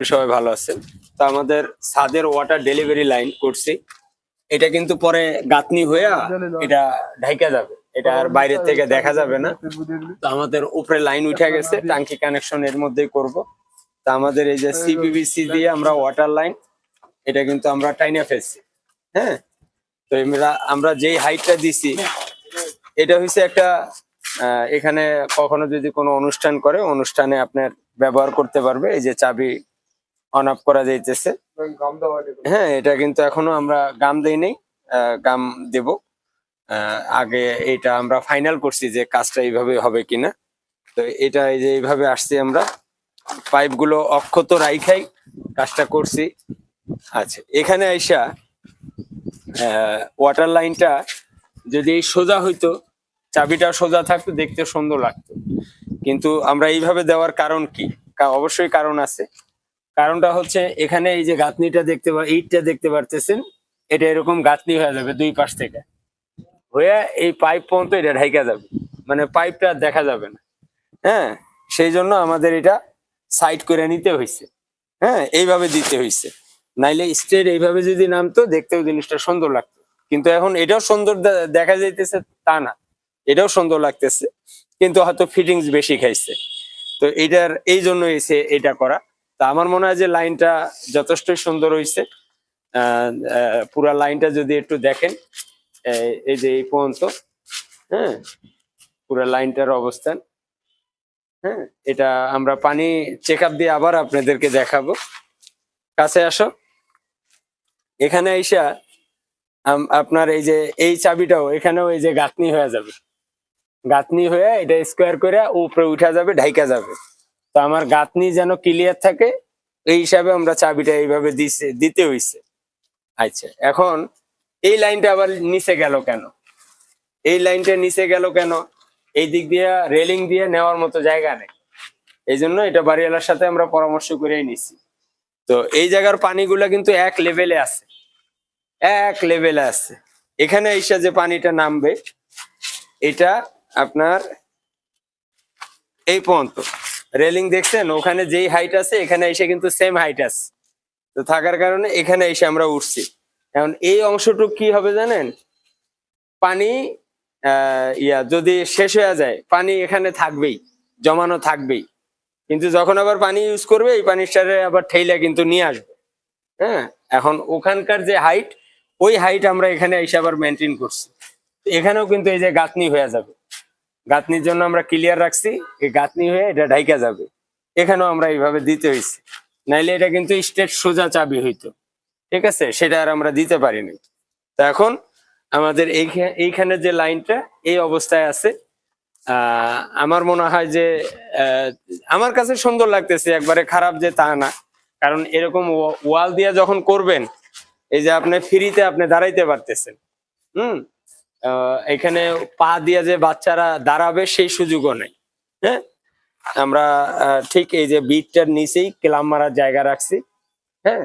সবাই ভালো আছেন। তো আমাদের ছাদের ওয়াটার ডেলিভারি লাইন করছি। এটা কিন্তু পরে গাঁথনি হয়ে এটা ঢাইকা যাবে। এটা আর বাইরের থেকে দেখা যাবে না। তো আমাদের উপরে লাইন উঠে গেছে টাঙ্কি কানেকশন এর মধ্যেই করব। তো আমাদের এই যে সিপিবিসি দিয়ে আমরা ওয়াটার লাইন এটা কিন্তু আমরা টাইনে ফেলছি। হ্যাঁ? তো আমরা আমরা যেই হাইটটা দিছি, এটা হচ্ছে একটা এখানে কখনো যদি কোনো অনুষ্ঠান করে, অনুষ্ঠানে আপনার ব্যবহার করতে পারবে। এই যে চাবি অন অফ করা যাইতেছে। হ্যাঁ এটা কিন্তু এখনও আমরা গাম দেই নেই আহ, গাম দেব। আহ, আগে এটা আমরা ফাইনাল করছি যে কাজটা এইভাবে হবে কিনা। তো এটা এই যে এইভাবে আসছি আমরা। পাইপগুলো অক্ষত রাইখাই কাজটা করছি। আচ্ছা এখানে আইসা ওয়াটার লাইনটা যদি সোজা হইতো চাবিটা সোজা থাকতো দেখতে সুন্দর লাগতো। কিন্তু আমরা এইভাবে দেওয়ার কারণ কি? কা- অবশ্যই কারণ আছে। কারণটা হচ্ছে এখানে এই যে গাঁথনিটা দেখতে পা ইটটা দেখতে পারতেছেন, এটা এরকম গাঁথনি হয়ে যাবে দুই পাশ থেকে। হয়ে এই পাইপ পর্যন্ত এটা ঢাইকা যাবে মানে পাইপটা দেখা যাবে না। হ্যাঁ সেই জন্য আমাদের এটা সাইড করে নিতে হয়েছে হ্যাঁ এইভাবে দিতে হয়েছে নাইলে স্ট্রেট এইভাবে যদি নামতো, দেখতেও জিনিসটা সুন্দর লাগতো। কিন্তু এখন এটাও সুন্দর দেখা যাইতেছে, তা না। এটাও সুন্দর লাগতেছে, কিন্তু হয়তো ফিটিংস বেশি খাইছে। তো এটার এই জন্য এসে এটা করা। তা আমার মনে হয় যে লাইনটা যথেষ্টই সুন্দর হয়েছে পুরা লাইনটা যদি একটু দেখেন এই- যে এই পর্যন্ত হ্যাঁ পুরা লাইনটার অবস্থান হ্যাঁ এটা আমরা পানি চেক দিয়ে আবার আপনাদেরকে দেখাবো। কাছে আসো। এখানে আইসা আপনার এই যে এই চাবিটাও, এখানেও এই যে গাঁথনি হয়ে যাবে। গাঁথনি হয়ে এটা স্কোয়ার করে উপরে উঠা যাবে, ঢাইকা যাবে। তো আমার গাঁথনি যেন ক্লিয়ার থাকে, এই হিসাবে আমরা চাবিটা এইভাবে দিছে, দিতে হইছে। আচ্ছা এখন এই লাইনটা আবার নিচে গেল কেন? এই লাইনটা নিচে গেল কেন? এই দিক দিয়ে রেলিং দিয়ে নেওয়ার মতো জায়গা নেই। এই জন্য এটা বাড়িওয়ালার সাথে আমরা পরামর্শ করেই নিছি। তো এই জায়গার পানিগুলা কিন্তু এক লেভেলে আছে। এক লেভেলে আছে। এখানে এসে যে পানিটা নামবে, এটা আপনার এই পর্যন্ত। রেলিং দেখছেন? ওখানে যেই হাইট আছে, এখানে এসে কিন্তু সেম হাইট আছে। তো থাকার কারণে এখানে এসে আমরা উঠছি। এখন এই অংশটুক কি হবে জানেন? পানি ইয়া, যদি শেষ হয়ে যায়, পানি এখানে থাকবেই, জমানো থাকবেই। কিন্তু যখন আবার পানি ইউজ করবে, এই পানিটারে আবার ঠেইলা কিন্তু নিয়ে আসবে। হ্যাঁ? এখন ওখানকার যে হাইট ওই হাইট আমরা এখানে এসে আবার মেনটেন করছি। এখানেও কিন্তু এই যে গাঁথনি হয়ে যাবে। গাঁথনির জন্য আমরা ক্লিয়ার রাখছি, এই গাঁথনি হয়ে এটা ঢাইকা যাবে। এখানেও আমরা এইভাবে দিতে হয়েছে। নাইলে এটা কিন্তু স্টেট সোজা চাবি হইতো। ঠিক আছে? সেটা আর আমরা দিতে পারিনি। তো এখন আমাদের এইখা- এইখানে যে লাইনটা, এই অবস্থায় আছে। আমার মনে হয় যে আমার কাছে সুন্দর লাগতেছে, একবারে খারাপ যে তা না। কারণ এরকম ওয়া- ওয়াল দিয়ে যখন করবেন, এই যে আপনি ফ্রিতে আপনি দাঁড়াইতে পারতেছেন। হুম? এখানে পা দিয়ে যে বাচ্চারা দাঁড়াবে সেই সুযোগও নেই হ্যাঁ? আমরা ঠিক এই যে বিটটার নিচেই ক্লাম মারার জায়গা রাখছি হ্যাঁ?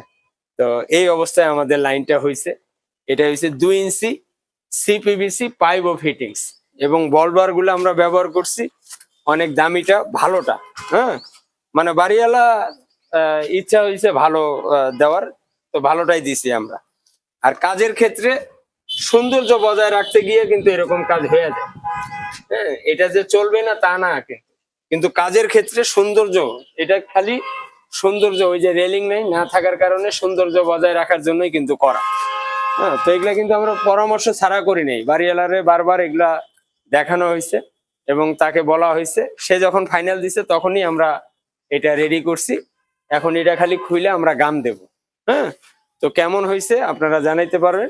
তো এই অবস্থায় আমাদের লাইনটা হয়েছে এটা হয়েছে দুই ইঞ্চি সিপিবিসি পাইপ অফ হিটিংস এবং বলবারগুলো আমরা ব্যবহার করছি অনেক দামিটা, ভালোটা হ্যাঁ? মানে বাড়িওয়ালা ইচ্ছা হয়েছে ভালো দেওয়ার, তো ভালোটাই দিছি আমরা। আর কাজের ক্ষেত্রে সৌন্দর্য বজায় রাখতে গিয়ে কিন্তু এরকম কাজ হয়ে যায়। হ্যাঁ এটা যে চলবে না তা না কিন্তু। কিন্তু কাজের ক্ষেত্রে সৌন্দর্য, এটা খালি সৌন্দর্য, ওই যে রেলিং নেই, না থাকার কারণে সৌন্দর্য বজায় রাখার জন্যই কিন্তু করা। হ্যাঁ তো এগুলা কিন্তু আমরা পরামর্শ ছাড়া করি নেই। বাড়িওয়ালারে বারবার এগুলা দেখানো হয়েছে এবং তাকে বলা হয়েছে। সে যখন ফাইনাল দিছে তখনই আমরা এটা রেডি করছি। এখন এটা খালি খুইলে আমরা গাম দেব। হ্যাঁ তো কেমন হয়েছে আপনারা জানাইতে পারবেন।